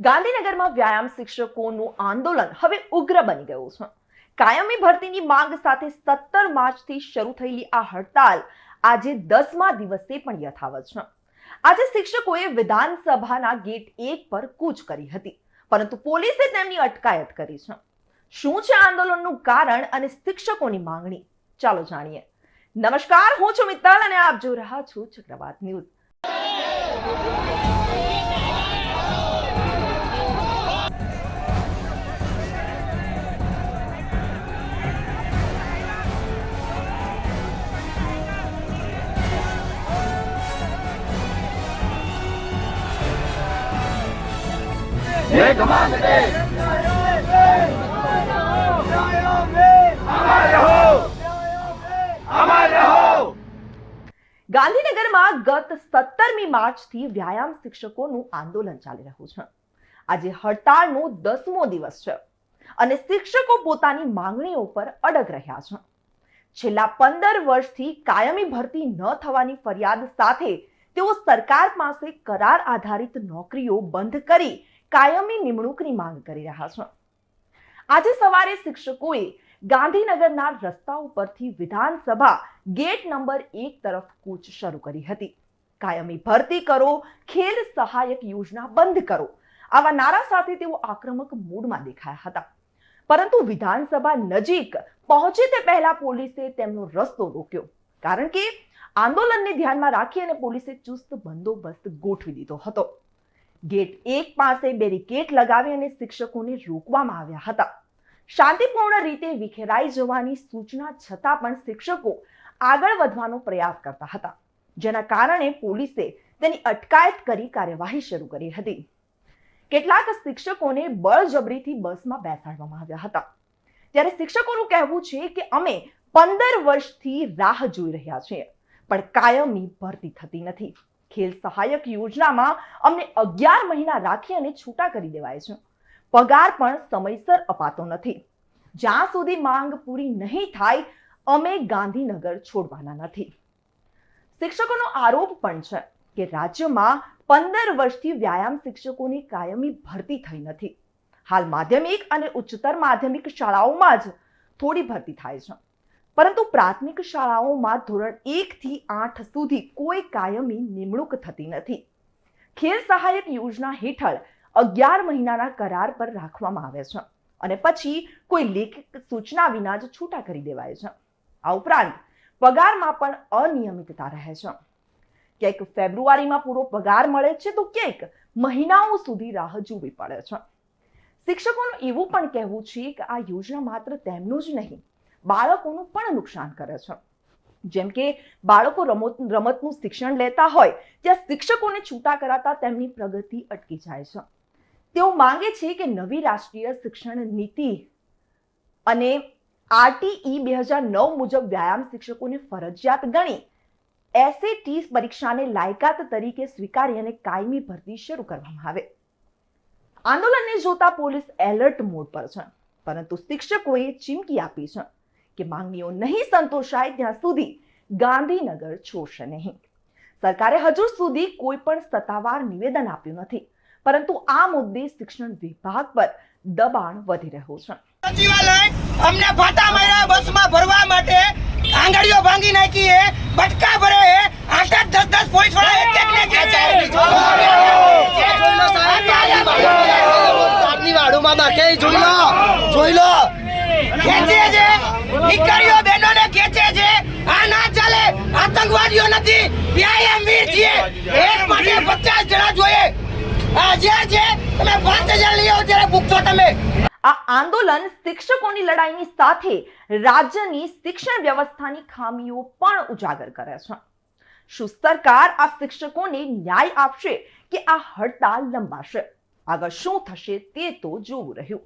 ગાંધીનગરમાં વ્યાયામ શિક્ષકોનું આંદોલન હવે ઉગ્ર બની ગયું છે. કાયમી ભરતીની માંગ સાથે સત્તર માર્ચથી શરૂ થયેલી આ હડતાલ આજે દસમા દિવસે પણ યથાવત છે. આજે શિક્ષકોએ વિધાનસભાના ગેટ એક પર કૂચ કરી હતી, પરંતુ પોલીસે તેમની અટકાયત કરી છે. શું છે આંદોલનનું કારણ અને શિક્ષકોની માંગણી? ચાલો જાણીએ. નમસ્કાર, હું છું મિત્તલ અને આપ જોઈ રહ્યા છો ચક્રવાત ન્યૂઝ. ગાંધીનગરમાં ગત સત્તરમી માર્ચથી વ્યાયામ શિક્ષકોનું આંદોલન ચાલી રહ્યું છે. આજે હડતાળનો દસમો દિવસ છે અને શિક્ષકો પોતાની માંગણીઓ પર અડગ રહ્યા છે. છેલ્લા પંદર વર્ષથી કાયમી ભરતી ન થવાની ફરિયાદ સાથે તેઓ સરકાર પાસે કરાર આધારિત નોકરીઓ બંધ કરી કાયમી નિમણૂકની માંગ કરી રહ્યા છે. આજે સવારે શિક્ષકોએ ગાંધીનગરના રસ્તા ઉપરથી વિધાનસભા ગેટ નંબર એક તરફ કૂચ શરૂ કરી હતી. કાયમી ભરતી કરો, ખેલ સહાયક યોજના બંધ કરો. આવા નારા સાથે તેઓ આક્રમક મૂડમાં દેખાયા હતા. પરંતુ વિધાનસભા નજીક પહોંચે તે પહેલા પોલીસે તેમનો રસ્તો રોક્યો. કારણ કે આંદોલનને ધ્યાનમાં રાખી અને પોલીસે ચુસ્ત બંદોબસ્ત ગોઠવી દીધો હતો. ગેટ એક પાસે બેરિકેટ લગાવી અને શિક્ષકોને રોકવામાં આવ્યા હતા. શાંતિપૂર્ણ રીતે વિખેરાઈ જવાની સૂચના છતાં પણ શિક્ષકો આગળ વધવાનો પ્રયાસ કરતા હતા. જેના કારણે પોલીસે તેની અટકાયત કરી કાર્યવાહી શરૂ કરી હતી. કેટલાક શિક્ષકોને બળજબરીથી બસમાં બેસાડવામાં આવ્યા હતા. ત્યારે શિક્ષકોનું કહેવું છે કે અમે પંદર વર્ષથી રાહ જોઈ રહ્યા છીએ, પણ કાયમી ભરતી થતી નથી. ખેલ સહાયક યોજનામાં અમને અગિયાર મહિના રાખી અને છૂટા કરી દેવાય છે. પગાર પણ સમયસર અપાતો નથી. જ્યાં સુધી માંગ પૂરી નહીં થાય, અમે ગાંધીનગર છોડવાના નથી. શિક્ષકોનો આરોપ પણ છે કે રાજ્યમાં પંદર વર્ષથી વ્યાયામ શિક્ષકોની કાયમી ભરતી થઈ નથી. હાલ માધ્યમિક અને ઉચ્ચતર માધ્યમિક શાળાઓમાં જ થોડી ભરતી થાય છે. પરંતુ પ્રાથમિક શાળાઓમાં ધોરણ એકથી આઠ સુધી કોઈ કાયમી નિમણૂક થતી નથી. ખેલ સહાયક યોજના હેઠળ અગિયાર મહિનાના કરાર પર રાખવામાં આવે છે અને પછી કોઈ લેખિત સૂચના વિના જ છૂટા કરી દેવાય છે. આ ઉપરાંત પગારમાં પણ અનિયમિતતા રહે છે. ક્યાંક ફેબ્રુઆરીમાં પૂરો પગાર મળે છે તો ક્યાંક મહિનાઓ સુધી રાહ જોવી પડે છે. શિક્ષકોનું એવું પણ કહેવું છે કે આ યોજના માત્ર તેમનું જ નહીં બાળકોનું પણ નુકસાન કરે છે. જેમ કે બાળકો રમત, રમતનું શિક્ષણ લેતા હોય, ત્યાં શિક્ષકોને છૂટા કરાતા તેમની પ્રગતિ અટકી જાય છે. તેઓ માંગે છે કે નવી રાષ્ટ્રીય શિક્ષણ નીતિ અને આરટીઈ બે હજાર નવ મુજબ વ્યાયામ શિક્ષકોને ફરજિયાત ગણી એસએટી પરીક્ષાને લાયકાત તરીકે સ્વીકારી અને કાયમી ભરતી શરૂ કરવામાં આવે. આંદોલનને જોતા પોલીસ એલર્ટ મોડ પર છે, પરંતુ શિક્ષકોએ ચીમકી આપી છે. કે માંગણીઓ નહીં સંતોષાય ત્યાં સુધી ગાંધીનગર છોડશે નહીં. સરકારે હજુ સુધી કોઈ પણ સત્તાવાર નિવેદન આપ્યું નથી પરંતુ આ મુદ્દે શિક્ષણ વિભાગ પર દબાણ વધી રહ્યું છે. સચિવાલય અમને ફાટા માર્યા બસમાં ભરવા માટે આંગળીઓ ભાંગી નાખી હે બટકા ભરે હે આઠ આઠ દસ દસ પોઈન્ટ વાળા એક એક ને ખેંચે આજની વાડુમાં બાકે જોઈ લો જોઈ લો ખેંચે છે દીકરીઓ બહેનોને ખેંચે છે આ ના ચાલે, આતંકવાદીઓ નથી વ્યાયામ વીર છીએ. એક માટે પચાસ જણા જોઈએ. આ છે, તમે પાંચ હજાર લઈ આવો, ત્યારે ભૂખશો તમે. આ આંદોલન શિક્ષકોની લડાઈની સાથે રાજ્યની શિક્ષણ વ્યવસ્થાની ખામીઓ પણ ઉજાગર કરે છે. શું સરકાર આ શિક્ષકોને ન્યાય આપશે કે આ હડતાલ લંબાશે? આગળ શું થશે તે તો જોવું રહ્યું.